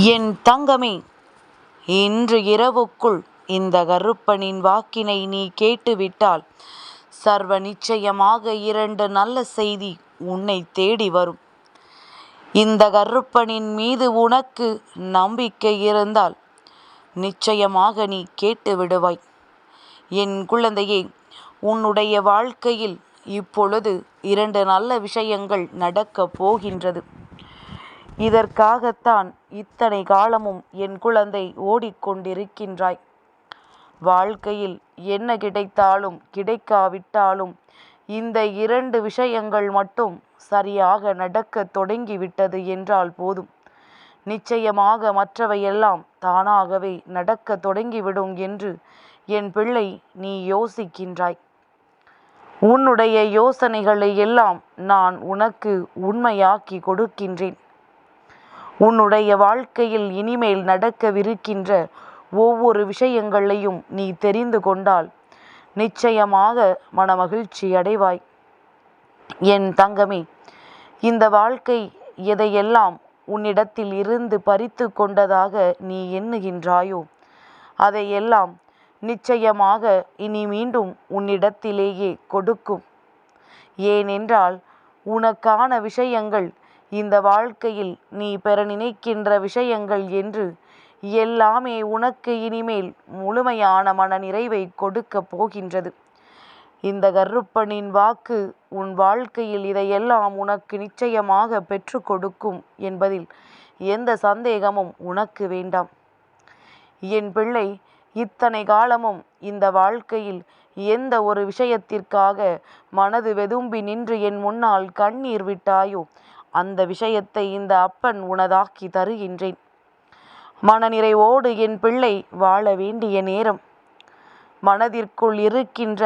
என் தங்கமே இன்று இரவுக்குள் இந்த கருப்பனின் வாக்கினை நீ கேட்டுவிட்டால் சர்வ நிச்சயமாக இரண்டு நல்ல செய்தி உன்னை தேடி வரும். இந்த கருப்பனின் மீது உனக்கு நம்பிக்கை இருந்தால் நிச்சயமாக நீ கேட்டு விடுவாய் என் குழந்தையே உன்னுடைய வாழ்க்கையில் இப்பொழுது இரண்டு நல்ல விஷயங்கள் நடக்கப் போகின்றது. இதற்காகத்தான் இத்தனை காலமும் என் குழந்தை ஓடிக்கொண்டிருக்கின்றாய். வாழ்க்கையில் என்ன கிடைத்தாலும் கிடைக்காவிட்டாலும் இந்த இரண்டு விஷயங்கள் மட்டும் சரியாக நடக்கத் தொடங்கிவிட்டது என்றால் போதும். நிச்சயமாக மற்றவையெல்லாம் தானாகவே நடக்கத் தொடங்கிவிடும் என்று என் பிள்ளை நீ யோசிக்கின்றாய். உன்னுடைய யோசனைகளை எல்லாம் நான் உனக்கு உண்மையாக்கி கொடுக்கின்றேன். உன்னுடைய வாழ்க்கையில் இனிமேல் நடக்கவிருக்கின்ற ஒவ்வொரு விஷயங்களையும் நீ தெரிந்து கொண்டால் நிச்சயமாக மனமகிழ்ச்சி அடைவாய். என் தங்கமே இந்த வாழ்க்கை எதையெல்லாம் உன்னிடத்தில் இருந்து பறித்து கொண்டதாக நீ எண்ணுகின்றாயோ அதையெல்லாம் நிச்சயமாக இனி மீண்டும் உன்னிடத்திலேயே கொடுக்கும். ஏனென்றால் உனக்கான விஷயங்கள் இந்த வாழ்க்கையில் நீ பெற நினைக்கின்ற விஷயங்கள் என்று எல்லாமே உனக்கு இனிமேல் முழுமையான மன நிறைவை கொடுக்கப் போகின்றது. இந்த கருப்பனின் வாக்கு உன் வாழ்க்கையில் இதையெல்லாம் உனக்கு நிச்சயமாக பெற்று கொடுக்கும் என்பதில் எந்த சந்தேகமும் உனக்கு வேண்டாம். என் பிள்ளை இத்தனை காலமும் இந்த வாழ்க்கையில் எந்த ஒரு விஷயத்திற்காக மனது வெதும்பி நின்று என் முன்னால் கண்ணீர் விட்டாயோ அந்த விஷயத்தை இந்த அப்பன் உனதாக்கி தருகின்றேன் மனநிறைவோடு என் பிள்ளை வாழ வேண்டிய நேரம். மனதிற்குள் இருக்கின்ற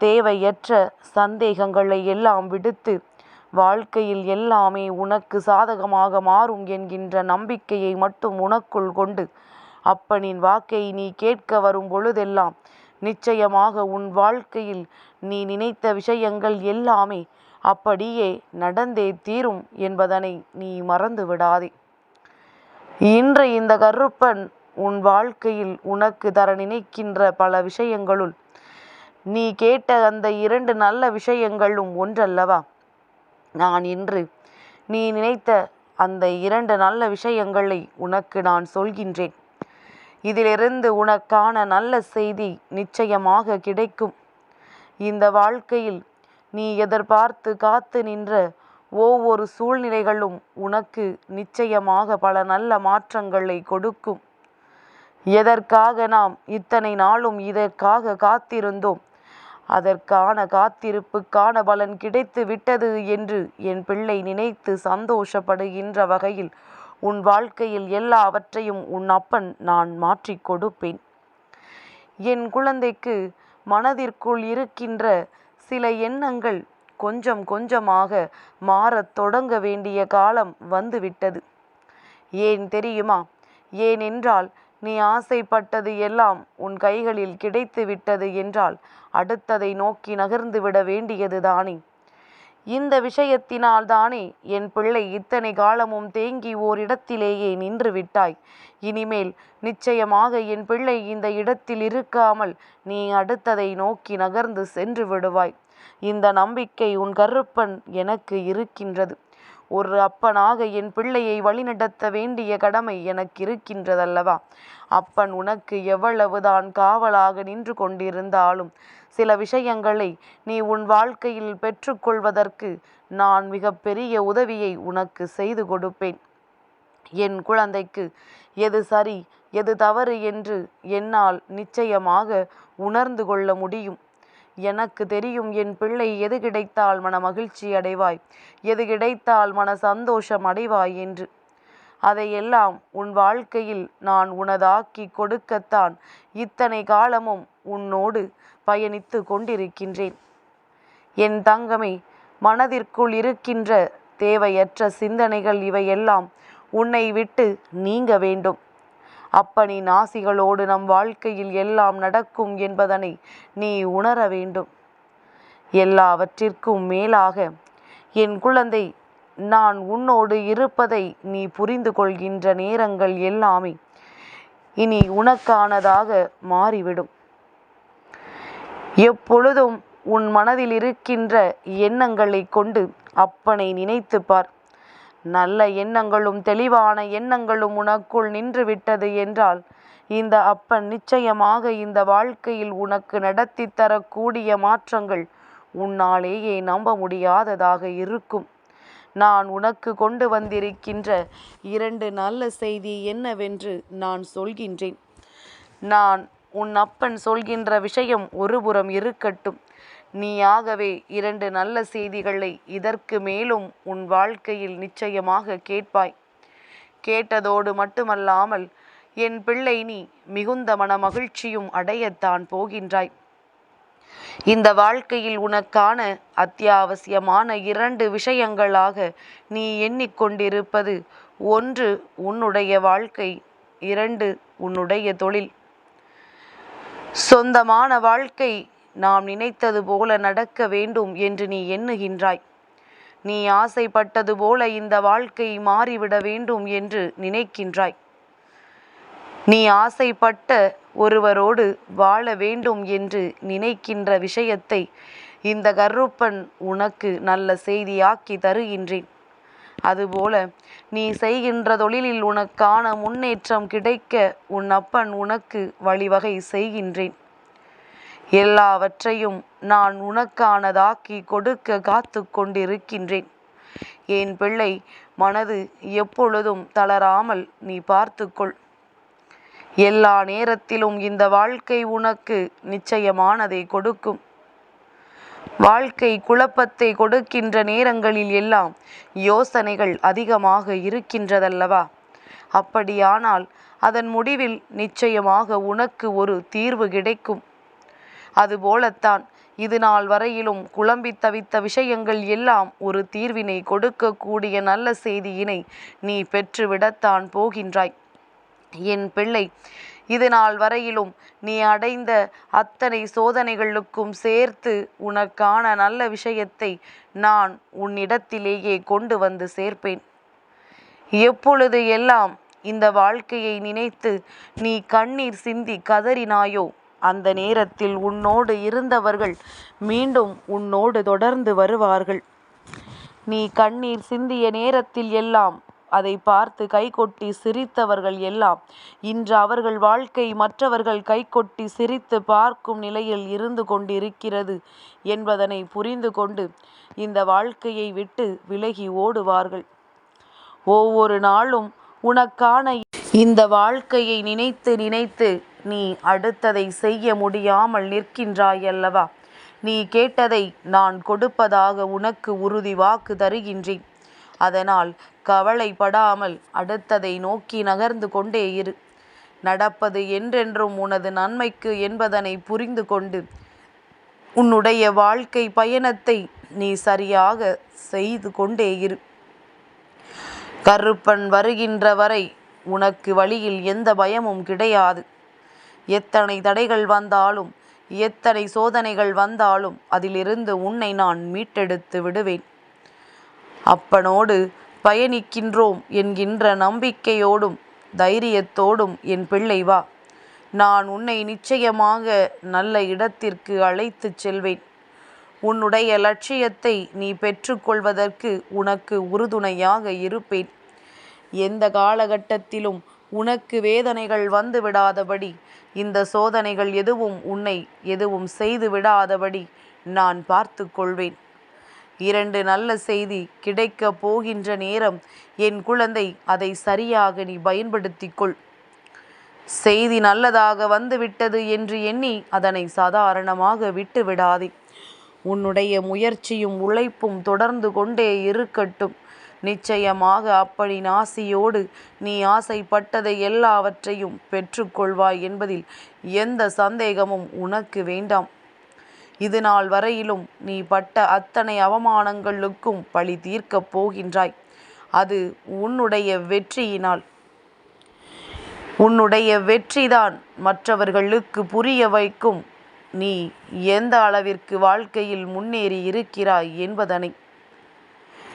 தேவையற்ற சந்தேகங்களை எல்லாம் விடுத்து வாழ்க்கையில் எல்லாமே உனக்கு சாதகமாக மாறும் என்கின்ற நம்பிக்கையை மட்டும் உனக்குள் கொண்டு அப்பனின் வாக்கை நீ கேட்க வரும் பொழுதெல்லாம் நிச்சயமாக உன் வாழ்க்கையில் நீ நினைத்த விஷயங்கள் எல்லாமே அப்படியே நடந்தே தீரும் என்பதனை நீ மறந்து விடாதே இன்று இந்த கருப்பன் உன் வாழ்க்கையில் உனக்கு தர நினைக்கின்ற பல விஷயங்களுள் நீ கேட்ட அந்த இரண்டு நல்ல விஷயங்களும் ஒன்றல்லவா? நான் இன்று நீ நினைத்த அந்த இரண்டு நல்ல விஷயங்களை உனக்கு நான் சொல்கின்றேன். இதிலிருந்து உனக்கான நல்ல செய்தி நிச்சயமாக கிடைக்கும். இந்த வாழ்க்கையில் நீ எதிர்பார்த்து காத்து நின்ற ஒவ்வொரு சூழ்நிலைகளும் உனக்கு நிச்சயமாக பல நல்ல மாற்றங்களை கொடுக்கும். எதற்காக நாம் இத்தனை நாளும் இதற்காக காத்திருந்தோம்? அதற்கான காத்திருப்புக்கான பலன் கிடைத்து விட்டது என்று என் பிள்ளை நினைத்து சந்தோஷப்படுகின்ற வகையில் உன் வாழ்க்கையில் எல்லாவற்றையும் உன் அப்பன் நான் மாற்றிக் கொடுப்பேன். என் குழந்தைக்கு மனதிற்குள் இருக்கின்ற சில எண்ணங்கள் கொஞ்சம் கொஞ்சமாக மாறத் தொடங்க வேண்டிய காலம் வந்துவிட்டது. ஏன் தெரியுமா? ஏனென்றால் நீ ஆசைப்பட்டது எல்லாம் உன் கைகளில் கிடைத்து விட்டது என்றால் அடுத்ததை நோக்கி நகர்ந்து விட வேண்டியது தானே. இந்த விஷயத்தினால் தானே என் பிள்ளை இத்தனை காலமும் தேங்கி ஓரிடத்திலேயே நின்று விட்டாய். இனிமேல் நிச்சயமாக என் பிள்ளை இந்த இடத்தில் இருக்காமல் நீ அடுத்ததை நோக்கி நகர்ந்து சென்று விடுவாய். இந்த நம்பிக்கை உன் கருப்பன் எனக்கு இருக்கின்றது. ஒரு அப்பனாக என் பிள்ளையை வழிநடத்த வேண்டிய கடமை எனக்கு இருக்கின்றதல்லவா அப்பன் உனக்கு எவ்வளவுதான் காவலாக நின்று கொண்டிருந்தாலும் சில விஷயங்களை நீ உன் வாழ்க்கையில் பெற்றுக்கொள்வதற்கு நான் மிகப்பெரிய உதவியை உனக்கு செய்து கொடுப்பேன். என் குழந்தைக்கு எது சரி எது தவறு என்று என்னால் நிச்சயமாக உணர்ந்து கொள்ள முடியும். எனக்கு தெரியும் என் பிள்ளை எது கிடைத்தால் மன மகிழ்ச்சி அடைவாய் எது கிடைத்தால் மன சந்தோஷம் அடைவாய் என்று. அதையெல்லாம் உன் வாழ்க்கையில் நான் உனதாக்கி கொடுக்கத்தான் இத்தனை காலமும் உன்னோடு பயணித்து கொண்டிருக்கின்றேன். என் தங்கமே மனதிற்குள் இருக்கின்ற தேவையற்ற சிந்தனைகள் இவையெல்லாம் உன்னை விட்டு நீங்க வேண்டும். அப்பனி நாசிகளோடு நம் வாழ்க்கையில் எல்லாம் நடக்கும் என்பதனை நீ உணர வேண்டும். எல்லாவற்றிற்கும் மேலாக என் குழந்தை நான் உன்னோடு இருப்பதை நீ புரிந்து கொள்கின்ற நேரங்கள் எல்லாமே இனி உனக்கானதாக மாறிவிடும். எப்பொழுதும் உன் மனதில் இருக்கின்ற எண்ணங்களை கொண்டு அப்பனை நினைத்து பார். நல்ல எண்ணங்களும் தெளிவான எண்ணங்களும் உனக்குள் நின்றுவிட்டது என்றால் இந்த அப்பன் நிச்சயமாக இந்த வாழ்க்கையில் உனக்கு நடத்தி தரக்கூடிய மாற்றங்கள் உன்னாலேயே நம்ப முடியாததாக இருக்கும். நான் உனக்கு கொண்டு வந்திருக்கின்ற இரண்டு நல்ல செய்தி என்னவென்று நான் சொல்கின்றேன். நான் உன் அப்பன் சொல்கின்ற விஷயம் ஒருபுறம் இருக்கட்டும். நீயாகவே இரண்டு நல்ல செய்திகளை இதற்கு மேலும் உன் வாழ்க்கையில் நிச்சயமாக கேட்பாய். கேட்டதோடு மட்டுமல்லாமல் என் பிள்ளை நீ மிகுந்த மன மகிழ்ச்சியும் அடையத்தான் போகின்றாய். இந்த வாழ்க்கையில் உனக்கான அத்தியாவசியமான இரண்டு விஷயங்களாக நீ எண்ணிக்கொண்டிருப்பது ஒன்று உன்னுடைய வாழ்க்கை இரண்டு உன்னுடைய தொழில். சொந்தமான வாழ்க்கை நாம் நினைத்தது போல நடக்க வேண்டும் என்று நீ எண்ணுகின்றாய். நீ ஆசைப்பட்டது போல இந்த வாழ்க்கை மாறிவிட வேண்டும் என்று நினைக்கின்றாய். நீ ஆசைப்பட்ட ஒருவரோடு வாழ வேண்டும் என்று நினைக்கின்ற விஷயத்தை இந்த கருப்பன் உனக்கு நல்ல செய்தியாக்கி தருகின்றேன். அதுபோல நீ செய்கின்ற தொழிலில் உனக்கான முன்னேற்றம் கிடைக்க உன் அப்பன் உனக்கு வழிவகை செய்கின்றேன். எல்லாவற்றையும் நான் உனக்கானதாக்கி கொடுக்க காத்து கொண்டிருக்கின்றேன். என் பிள்ளை மனது எப்பொழுதும் தளராமல் நீ பார்த்துக்கொள். எல்லா நேரத்திலும் இந்த வாழ்க்கை உனக்கு நிச்சயமானதை கொடுக்கும். வாழ்க்கை குழப்பத்தை கொடுக்கின்ற நேரங்களில் எல்லாம் யோசனைகள் அதிகமாக இருக்கின்றதல்லவா? அப்படியானால் அதன் முடிவில் நிச்சயமாக உனக்கு ஒரு தீர்வு கிடைக்கும். அதுபோலத்தான். இது நாள் வரையிலும் குழம்பி தவித்த விஷயங்கள் எல்லாம் ஒரு தீர்வினை கொடுக்கக்கூடிய நல்ல செய்தியினை நீ பெற்றுவிடத்தான் போகின்றாய். என் பிள்ளை இது நாள் வரையிலும் நீ அடைந்த அத்தனை சோதனைகளுக்கும் சேர்த்து உனக்கான நல்ல விஷயத்தை நான் உன்னிடத்திலேயே கொண்டு வந்து சேர்ப்பேன். எப்பொழுது எல்லாம் இந்த வாழ்க்கையை நினைத்து நீ கண்ணீர் சிந்தி கதறினாயோ அந்த நேரத்தில் உன்னோடு இருந்தவர்கள் மீண்டும் உன்னோடு தொடர்ந்து வருவார்கள். நீ கண்ணீர் சிந்திய நேரத்தில் எல்லாம் அதை பார்த்து கைகொட்டி சிரித்தவர்கள் எல்லாம் இன்று அவர்கள் வாழ்க்கை மற்றவர்கள் கைகொட்டி சிரித்து பார்க்கும் நிலையில் இருந்து கொண்டிருக்கிறது என்பதனை புரிந்து கொண்டு இந்த வாழ்க்கையை விட்டு விலகி ஓடுவார்கள். ஒவ்வொரு நாளும் உனக்கான இந்த வாழ்க்கையை நினைத்து நினைத்து நீ அடுத்ததை செய்ய முடியாமல் நிற்கின்றாயல்லவா? நீ கேட்டதை நான் கொடுப்பதாக உனக்கு உறுதி வாக்கு தருகின்றேன். அதனால் கவலைப்படாமல் அடுத்ததை நோக்கி நகர்ந்து கொண்டே இரு. நடப்பது என்றென்றும் உனது நன்மைக்கு என்பதனை புரிந்து கொண்டு உன்னுடைய வாழ்க்கை பயணத்தை நீ சரியாக செய்து கொண்டே இரு. கருப்பன் வருகின்ற வரை உனக்கு வழியில் எந்த பயமும் கிடையாது. எத்தனை தடைகள் வந்தாலும் எத்தனை சோதனைகள் வந்தாலும் அதிலிருந்து உன்னை நான் மீட்டெடுத்து விடுவேன். அப்பனோடு பயணிக்கின்றோம் என்கின்ற நம்பிக்கையோடும் தைரியத்தோடும் என் பிள்ளை வா. நான் உன்னை நிச்சயமாக நல்ல இடத்திற்கு அழைத்துச் செல்வேன். உன்னுடைய லட்சியத்தை நீ பெற்றுக்கொள்வதற்கு உனக்கு உறுதுணையாக இருப்பேன். எந்த காலகட்டத்திலும் உனக்கு வேதனைகள் வந்து விடாதபடி இந்த சோதனைகள் எதுவும் உன்னை எதுவும் செய்து விடாதபடி நான் பார்த்து கொள்வேன். இரண்டு நல்ல செய்தி கிடைக்க போகின்ற நேரம் என் குழந்தை அதை சரியாக நீ பயன்படுத்திக்கொள் செய்தி நல்லதாக வந்துவிட்டது என்று எண்ணி அதனை சாதாரணமாக விட்டு விடாதே உன்னுடைய முயற்சியும் உழைப்பும் தொடர்ந்து கொண்டே இருக்கட்டும். நிச்சயமாக அப்படி நாசியோடு நீ ஆசைப்பட்டதை எல்லாவற்றையும் பெற்றுக்கொள்வாய் என்பதில் எந்த சந்தேகமும் உனக்கு வேண்டாம். இது நாள் வரையிலும் நீ பட்ட அத்தனை அவமானங்களுக்கும் பழி தீர்க்கப் போகின்றாய். அது உன்னுடைய வெற்றியினால். உன்னுடைய வெற்றிதான் மற்றவர்களுக்கு புரிய வைக்கும். நீ எந்த அளவிற்கு வாழ்க்கையில் முன்னேறி இருக்கிறாய் என்பதனை.